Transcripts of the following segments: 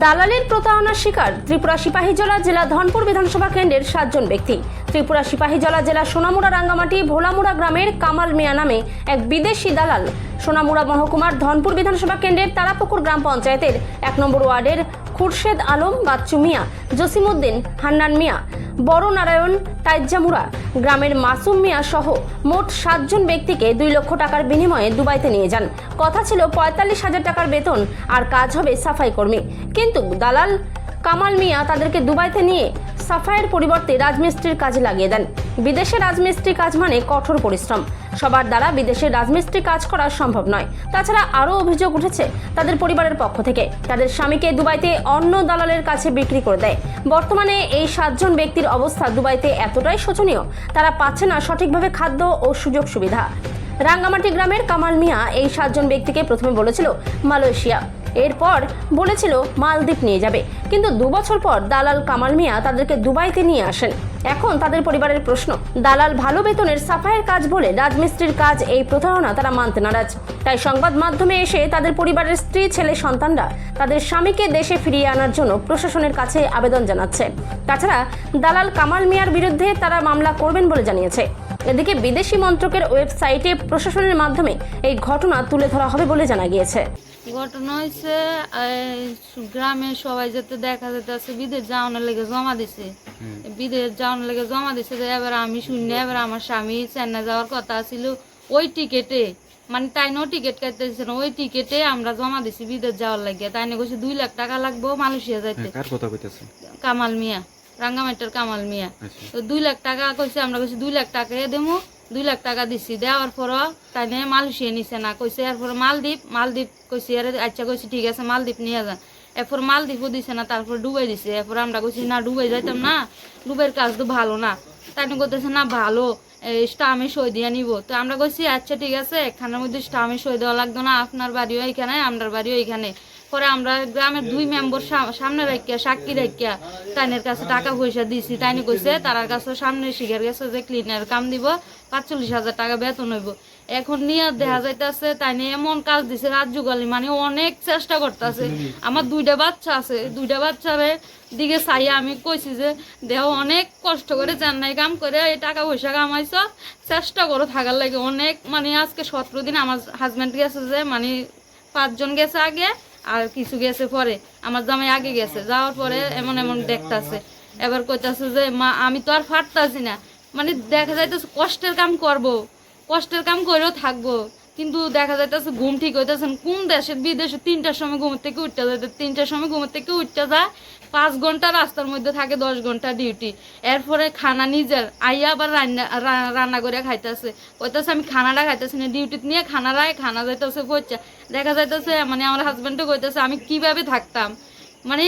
দালালির প্রতারণার শিকার ত্রিপুরা সিপাহীজলা জেলা ধনপুর বিধানসভা কেন্দ্রের সাতজন ব্যক্তি। ত্রিপুরা সিপাহীজলা জেলা সোনামুড়া রাঙ্গামাটি ভোলামুড়া গ্রামের কামাল মিয়া নামে এক বিদেশি দালাল। সোনামুড়া মহকুমার ধনপুর বিধানসভা কেন্দ্রের তারাপুকুর গ্রাম পঞ্চায়েতের এক নম্বর ওয়ার্ডের খুরশেদ আলম বাচ্চু মিয়া, জসিমউদ্দিন হান্নান মিয়া বড় নারায়ণ তাইজ্জামুড়া গ্রামের মাসুম মিয়া সহ মোট সাতজন ব্যক্তিকে দুই লক্ষ টাকার বিনিময়ে দুবাইতে নিয়ে যান। কথা ছিল পঁয়তাল্লিশ হাজার টাকার বেতন আর কাজ হবে সাফাই কর্মী। কিন্তু দালাল কামাল মিয়া তাদেরকে দুবাইতে নিয়ে সাফাইয়ের পরিবর্তে রাজমিস্ত্রির কাজে লাগিয়ে দেন। বিদেশে রাজমিস্ত্রি কাজ মানে কঠোর পরিশ্রম। সবার দ্বারা বিদেশে রাজমিস্ত্রি কাজ করা সম্ভব নয়। তাছাড়া আরও অভিযোগ উঠেছে তাদের পরিবারের পক্ষ থেকে। তাদের স্বামীকে দুবাইতে অন্য দালালের কাছে বিক্রি করে দেয়। বর্তমানে এই সাতজন ব্যক্তির অবস্থা দুবাইতে এতটাই শোচনীয়, তারা পাচ্ছে না সঠিকভাবে খাদ্য ও সুযোগ সুবিধা। রাঙ্গামাটি গ্রামের কামাল মিয়া এই সাতজন ব্যক্তিকে প্রথমে বলেছিল মালয়েশিয়া। এরপর বলেছিল মালদ্বীপ নিয়ে যাবে। কিন্তু দু বছর পর দালাল কামাল মিয়া তাদেরকে দুবাইতে নিয়ে আসেন। এখন তাদের পরিবারের প্রশ্ন, দালাল ভালো বেতনের সাফাইয়ের কাজ বলে রাজমিস্ত্রির কাজ এই প্রতারণা তারা মানতে নারাজ। তাই সংবাদ মাধ্যমে এসে তাদের পরিবারের স্ত্রী, ছেলে, সন্তানরা তাদের স্বামীকে দেশে ফিরিয়ে আনার জন্য প্রশাসনের কাছে আবেদন জানাচ্ছে। তাছাড়া দালাল কামাল মিয়ার বিরুদ্ধে তারা মামলা করবেন বলে জানিয়েছে। এদিকে বিদেশি মন্ত্রকের ওয়েবসাইটে প্রশাসনের মাধ্যমে এই ঘটনা তুলে ধরা হবে বলে জানা গিয়েছে। ঘটনা হয়েছে গ্রামে সবাই যেতে দেখা যেতেছে বিদেশ যাওয়ানোর লেগে জমা দিছে। বিদেশ যাওয়ানোর লেগে জমা দিছে যে এবার আমি শূন্য এবার আমার স্বামী চেন্নাই যাওয়ার কথা ছিল। ওই টিকেটে মানে তাই নো টিকিট কাটতেছে না ওই টিকেটে আমরা জমা দিছি বিদেশ যাওয়ার লাগে। তাই না কইছে দুই লাখ টাকা লাগবো মালয়েশিয়া যাইতে। কার কথা কইতেছে কামাল মিয়া রাঙ্গামাটির কামাল মিয়া। আচ্ছা। তো দুই লাখ টাকা কইছে আমরা কইছি দুই লাখ টাকা দেবো দুই লাখ টাকা দিছি। দেওয়ার পর তাই নিয়ে মালয়েশিয়া নিছে না। কইছে, এরপর মালদ্বীপ মালদ্বীপ কইছে আরে আচ্ছা কইছি, ঠিক আছে, মালদ্বীপ নিয়ে যান। এরপর মালদ্বীপও দিছে না, তারপর ডুবাই দিছে। এরপর আমরা কইছি, না, ডুবাই যাইতাম না ডুবের কাজ তো ভালো না। তাই করতেছে না, ভালো স্টামে সই দিয়ে নিব। তো আমরা কইছি আচ্ছা ঠিক আছে এখানের মধ্যে স্টামে সই দেওয়া লাগতো না, আপনার বাড়িও এখানে আপনার বাড়িও এখানে পরে আমরা গ্রামের দুই মেম্বর সামনে রাখিয়া, সাক্ষী রাখিয়া তাইনের কাছে টাকা পয়সা দিছি। তাইনি কইছে তার কাছে সামনে শিখার গেছে যে ক্লিনার কাম দিব, পাঁচচল্লিশ হাজার টাকা বেতন হইব। এখন নিয়ে দেখা যাইতেছে তাই নিয়ে এমন কাজ দিছে রাত যুগালি মানে অনেক চেষ্টা করতেছে। আমার দুইটা বাচ্চা আছে দুইটা বাচ্চারে দিকে চাইয়া আমি কইছি যে, দেহ, অনেক কষ্ট করে চেন্নাই কাম করে, এই টাকা পয়সা কামাইছ, চেষ্টা করো থাকার লাগে। অনেক মানে আজকে সতেরো দিন আমার হাজব্যান্ড গেছে যে মানে পাঁচজন গেছে আগে আর কিছু গেছে পরে, আমার জামাই আগে গেছে, যাওয়ার পরে এমন এমন দেখতাছে। এবার কইতাছে যে, মা, আমি তো আর ফাটতাছি না। মানে দেখা যাইতেছে কষ্টের কাম করব, কষ্টের কাম করেও থাকব। কিন্তু দেখা যাইতেছে ঘুম ঠিক হইতেছে কোন দেশের বিদেশে তিনটার সময় ঘুমের থেকে উঠতে যাইতে তিনটার সময় ঘুমের থেকে উঠতে যায়, পাঁচ ঘণ্টা রাস্তার মধ্যে থাকে, দশ ঘণ্টা ডিউটি। এরপরে খানা নিজের। আইয়া আবার রান্না রান্না করে খাইতেছে। কইতেছে, আমি খানাটা খাইতেছি না, ডিউটিতে নিয়ে খানা রায়, খানা যাইতেছে পচা দেখা যাইতেছে মানে আমার হাজব্যান্ডও কইতেছে, আমি কীভাবে থাকতাম? মানে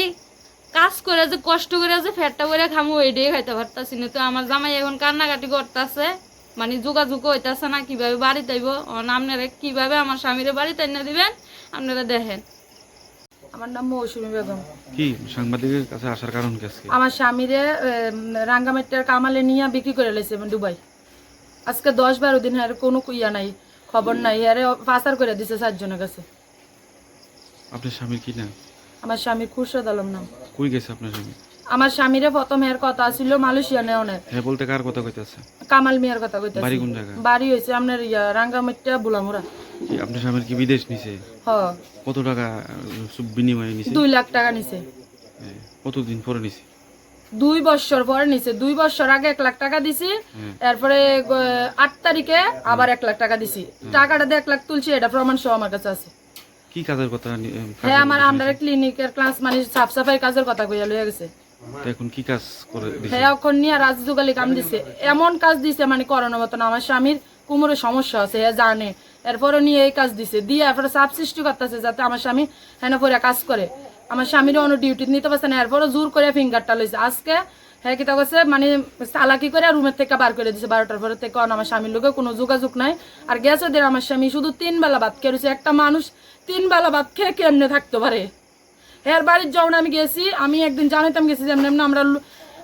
কাজ করে যে, কষ্ট করে যে, ফ্যাটটা করে খামু, ওইটাই খাইতে পারতাছি না। তো আমার জামাই এখন কান্নাকাটি করতেছে। মানে যোগাযোগ হইতাছে না কীভাবে বাড়িতে আইব আপনারা কীভাবে আমার স্বামীরে বাড়িতে এনে দিবেন? আপনারা দেখেন। আমার নাম মৌসুমী বেগম। কি সাংবাদিকের কাছে আসার কারণ কি আজকে? আমার স্বামীরে রাঙ্গামাটির কামালে নিয়ে বিক্রি করে লেছে দুবাই। আজকে দশ বারো দিন আর কোনো ইয়া নাই খবর নাই আরে পাচার করে দিছে চারজনের কাছে। আপনার স্বামীর কি না আমার স্বামী খুরশদ আলম নাম। কই গেছে আপনার স্বামী? আমার স্বামীরে প্রথম এর কথা ছিল মালয়েশিয়া নেওয়ানের। হ্যাঁ বলতে কার কথা কইতেছে? কামাল মিয়ার কথা কইতাছি। বাড়ি কোন জায়গা বাড়ি হয়েছে আপনার ইয়া রাঙ্গামাটিয়া বুলামুরা কি আপনার স্বামীর কি বিদেশ নিছে? হ। কত টাকা সব বিনিময়ে নিছে? দুই লাখ টাকা নিছে। হ্যাঁ, কতদিন পরে নিছে? দুই বছর পরে নিছে। দুই বছর আগে এক লাখ টাকা দিছি এরপরে আট তারিখে আবার এক লাখ টাকা দিছি। টাকাটা দিয়ে এক লাখ তুলছি এটা প্রমাণ সহ আমার কাছে আছে। কি কাজের কথা হ্যাঁ আমার আমরা ক্লিনিকের ক্লাস মানে সাফ সাফাই কাজের কথা কইয়া লইয়া গেছে। এখন কি কাজ করে দিছে? হ্যাঁ এখন নিয়ে রাজযুগালি কাম দিছে। এমন কাজ দিছে মানে করানোর মতন। আমার স্বামীর কোমরে সমস্যা আছে হ্যাঁ জানে। এরপরে নিয়ে এই কাজ দিছে। দিয়ে এরপরে চাপ সৃষ্টি করতেছে যাতে আমার স্বামী হ্যাঁ পরে কাজ করে। আমার স্বামীরও অন্য ডিউটি নিতে পারছে না। এরপরে জোর করে ফিঙ্গারটা লইছে। আজকে হ্যাঁ কি তা করছে মানে চালাকি করে রুমের থেকে বার করে দিছে বারোটার পরে। থেকে আমার স্বামীর লোকে কোনো যোগাযোগ নাই। আর গেছে ওদের আমার স্বামী শুধু তিন বেলা ভাত খেয়েছে একটা মানুষ তিন বেলা ভাত খেয়ে কেমনে থাকতে পারে? হ্যাঁ বাড়ির যখন আমি গেছি আমি একদিন জানাইতাম গেছি যে এমনি এমনি আমরা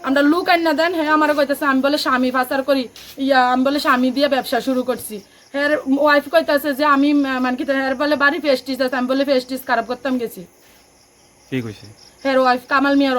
আমরা লুক আন্না দেন হ্যাঁ আমার কইতেছে আমি বলে স্বামী পাচার করি ইয়া আমি বলে স্বামী দিয়ে ব্যবসা শুরু করছি। হ্যাঁ ওয়াইফ কইতেছে যে আমি মানে কি হ্যাঁ বলে বাড়ি ফেস্টিস আছে আমি বলে ফেস্টিস খারাপ করতাম গেছি। ঠিক হের ওয়াইফ কামাল মিয়ার